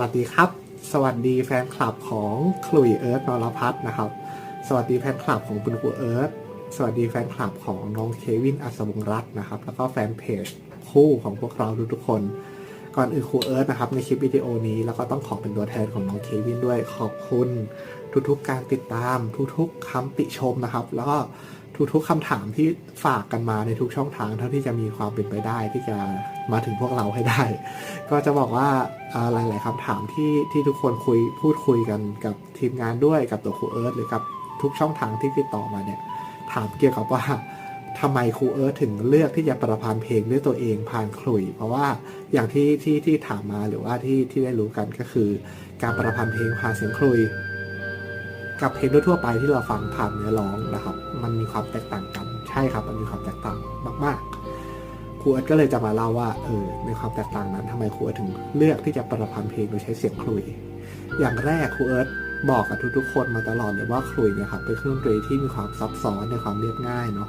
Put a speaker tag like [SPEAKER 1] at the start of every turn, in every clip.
[SPEAKER 1] วัสดีครับ สวัสดีแฟนคลับของคลุยเอิร์ธนรพัฒน์นะครับ สวัสดีแฟนคลับของคุณครูเอิร์ธสวัสดีแฟนคลับของน้องเควินอัศวงศ์รัตน์นะครับ แล้วก็แฟนเพจคู่ของพวกเราทุกๆคน ก่อนอื่นครูเอิร์ธนะครับในคลิปวิดีโอนี้ แล้วก็ต้องขอเป็นตัวแทนของน้องเควินด้วยขอบคุณ ทุกๆการติดตามทุกๆคำติชมนะครับ แล้วก็ ทุกๆคำถามที่ฝากกันมาในทุกช่องทางเท่าที่จะมีความเป็นไปได้ที่จะมาถึงพวกเราให้ได้ ก็จะบอกว่าอ่าหลาย ๆคำถามที่ที่ทุกคนคุยพูดคุยกันกับทีมงานด้วยกับตัวครูเอิร์ธหรือกับทุกช่องทางที่ติดต่อมาเนี่ยถามเกี่ยวกับว่าทำไมครูเอิร์ธถึงเลือกที่จะประพันธ์เพลงด้วยตัวเองผ่านขลุ่ย เพราะว่าอย่างที่ที่ที่ถามมาหรือว่าที่ที่ได้รู้กันก็คือ การประพันธ์เพลงผ่านเสียงขลุ่ย กับเพลงทั่วไปที่เราฟังผ่านเนื้อร้องนะครับ มันมีความแตกต่างกัน ใช่ครับ มันมีความแตกต่างมาก ๆ ครูเอิร์ธก็เลยจะมาเล่าว่าเออในความแตกต่างนั้นทำไมครูเอิร์ธถึงเลือกที่จะประพันธ์เพลงโดยใช้เสียงขลุย อย่างแรกครูเอิร์ธบอกกับทุกๆคนมาตลอดเลยว่าขลุยเนี่ยครับเป็นเครื่องดนตรีที่มีความซับซ้อนในความเรียบง่ายเนาะ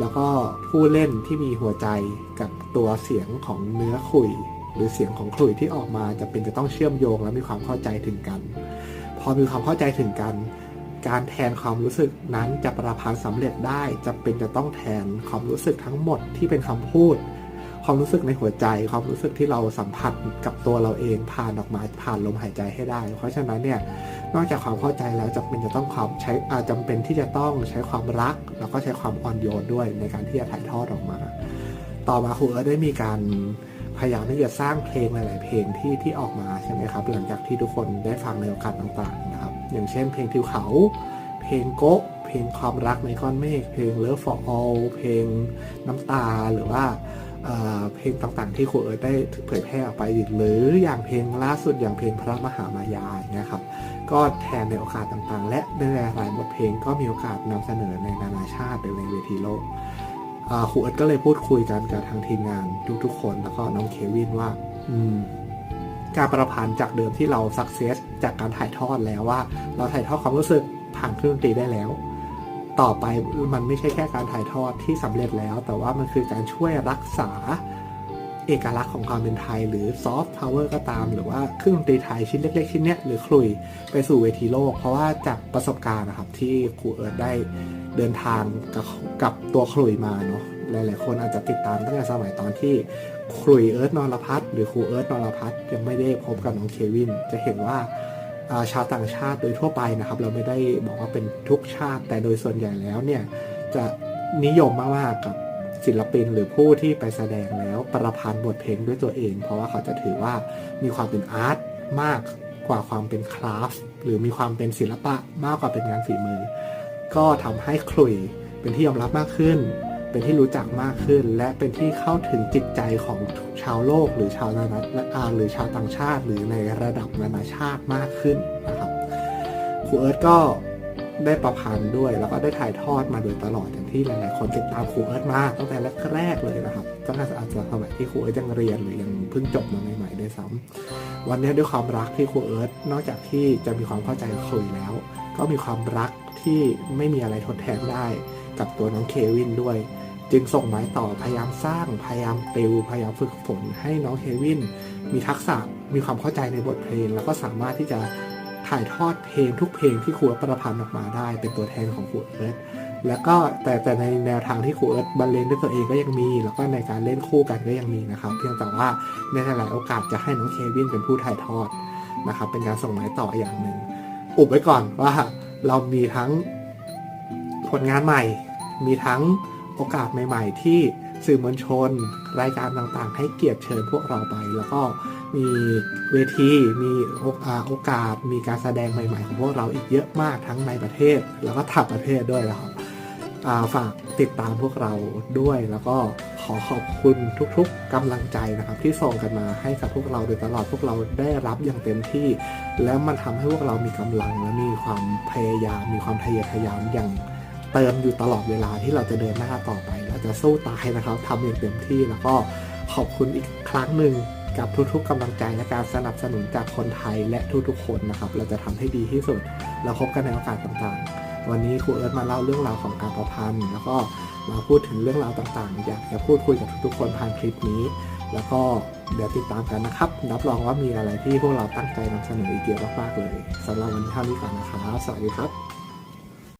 [SPEAKER 1] แล้วก็ผู้เล่นที่มีหัวใจกับตัวเสียงของเนื้อขลุย หรือเสียงของขลุยที่ออกมาจะเป็นจะต้องเชื่อมโยงและมีความเข้าใจถึงกัน พอมีความเข้าใจถึงกัน การแทนความรู้สึกนั้นจะประพันธ์สำเร็จได้จะเป็นจะต้องแทนความรู้สึกทั้งหมดที่เป็นคำพูด ความรู้สึกในหัวใจ ความรู้สึกที่เราสัมผัสกับตัวเราเองผ่านออกมาผ่านลมหายใจให้ได้ เพราะฉะนั้นเนี่ยนอกจากความเข้าใจแล้วจำเป็นจะต้องความใช้อาจำเป็นที่จะต้องใช้ความรัก แล้วก็ใช้ความอ่อนโยนด้วยในการที่จะถ่ายทอดออกมา ต่อมาครูเอิร์ธได้มีการพยายามที่จะสร้างเพลงหลาย ๆ เพลงที่ที่ออกมาใช่ไหมครับ หลังจากที่ทุกคนได้ฟังในโอกาสต่าง ๆ นะครับ อย่างเช่นเพลงทิวเขา เพลงโกะเพลงความรักในก้อนเมฆเพลง Love for All เพลงน้ำตาหรือว่าเพลงต่างๆ ที่ครูเอิร์ธได้เผยแพร่ออกไปอีกหรืออย่างเพลงล่าสุดอย่างเพลงพระมหามายาอย่างเงี้ยครับก็แทนในโอกาสต่างๆ และในหลายบทเพลงก็มีโอกาสนำเสนอในนานาชาติในเวทีโลกครูเอิร์ธก็เลยพูดคุยกันกับทางทีมงานทุกๆคนแล้วก็น้องเควินว่า อืม การประพันธ์จากเดิมที่เราสักเซสจากการถ่ายทอดแล้วว่า เราถ่ายทอดความรู้สึกผ่านเครื่องดนตรีได้แล้ว ต่อไปมันไม่ใช่แค่การถ่ายทอดที่สำเร็จแล้ว แต่ว่ามันคือการช่วยรักษาเอกลักษณ์ของความเป็นไทย หรือซอฟต์พาวเวอร์ก็ตาม หรือว่าเครื่องดนตรีไทยชิ้นเล็ก ๆ ชิ้นเนี้ยหรือคลุยไปสู่เวทีโลก เพราะว่าจากประสบการณ์นะครับที่ครูเอิร์ธได้เดินทางกับกับตัวคลุยมาเนาะ หลายๆคนอาจจะติดตามตั้งแต่สมัยตอนที่คลุยเอิร์ธนรพัฒน์หรือครูเอิร์ธนรพัฒน์ยังไม่ได้พบกับน้องเควิน จะเห็นว่าชาวต่างชาติโดยทั่วไปนะครับ เราไม่ได้บอกว่าเป็นทุกชาติ แต่โดยส่วนใหญ่แล้วเนี่ยจะนิยมมากๆกับศิลปินหรือผู้ที่ไปแสดงแล้วประพันธ์บทเพลงด้วยตัวเอง เพราะว่าเขาจะถือว่ามีความเป็นอาร์ตมากกว่าความเป็นคราฟหรือมีความเป็นศิลปะมากกว่าเป็นงานฝีมือ ก็ทำให้คลุยเป็นที่ยอมรับมากขึ้น เป็นที่รู้จักมากขึ้น และเป็นที่เข้าถึงจิตใจของชาวโลก หรือชาวนานาอ่าหรือชาวต่างชาติ หรือในระดับนานาชาติมากขึ้นนะครับครูเอิร์ธก็ได้ประพันธ์ด้วย แล้วก็ได้ถ่ายทอดมาโดยตลอดอย่างที่หลายๆคนติดตามครูเอิร์ธมาตั้งแต่แรกๆเลยนะครับตั้งแต่อาจจะสมัยที่ครูเอิร์ธยังเรียนหรือยังเพิ่งจบมาใหม่ๆด้วยซ้ำวันนี้ด้วยความรักที่ครูเอิร์ธนอกจากที่จะมีความเข้าใจคลุยแล้ว ก็มีความรักที่ไม่มีอะไรทดแทนได้กับตัวน้องเควินด้วย จึงส่งไม้ต่อพยายามสร้างพยายามติวพยายามฝึกฝนให้น้องเควิน มีทักษะมีความเข้าใจในบทเพลง แล้วก็สามารถที่จะถ่ายทอดเพลงทุกเพลงที่ครูเอิร์ธประพันธ์ออกมาได้ เป็นตัวแทนของครูเอิร์ธแล้วก็แต่แต่ในแนวทางที่ครูเอิร์ธบรรเลงด้วยตัวเองก็ยังมี แล้วก็ในการเล่นคู่กันก็ยังมีนะครับ เพียงแต่ว่าในหลายๆโอกาสจะให้น้องเควินเป็นผู้ถ่ายทอดนะครับ เป็นการส่งไม้ต่ออย่างหนึ่งอุบไว้ก่อนว่าเรามีทั้งผลงานใหม่ มีทั้ง โอกาสใหม่ ๆ ที่สื่อมวลชน รายการต่างๆ ให้เกียรติเชิญพวกเราไป แล้วก็มีเวทีมีโอกาสโอกาส มีการแสดงใหม่ ๆ ของพวกเราอีกเยอะมากทั้งในประเทศ แล้วก็ต่างประเทศด้วยนะครับฝากติดตามพวกเราด้วยแล้วก็ขอขอบคุณทุกๆกำลังใจนะครับ ที่ส่งกันมาให้กับพวกเราโดยตลอดพวกเราได้รับอย่างเต็มที่ แล้วมันทำให้พวกเรามีกำลังและมีความพยายามมีความทะเยอทะยานอย่าง เติมอยู่ตลอดเวลาที่เราจะเดินหน้าต่อไป เราจะสู้ตายนะครับทำอย่างเต็มที่แล้วก็ขอบคุณอีกครั้งหนึ่งกับทุกๆกำลังใจและการสนับสนุนจากคนไทยและทุกๆคนนะครับ เราจะทำให้ดีที่สุดแล้วพบกันในโอกาสต่างๆ วันนี้ครูเอิร์ธมาเล่าเรื่องราวของการประพันธ์ แล้วก็มาพูดถึงเรื่องราวต่างๆ อยากจะพูดคุยกับทุกๆคนผ่านคลิปนี้ แล้วก็เดี๋ยวติดตามกันนะครับ รับรองว่ามีอะไรที่พวกเราตั้งใจนำเสนออีกเยอะมากๆเลยสำหรับวันนี้เท่านี้ก่อนนะครับ สวัสดีครับ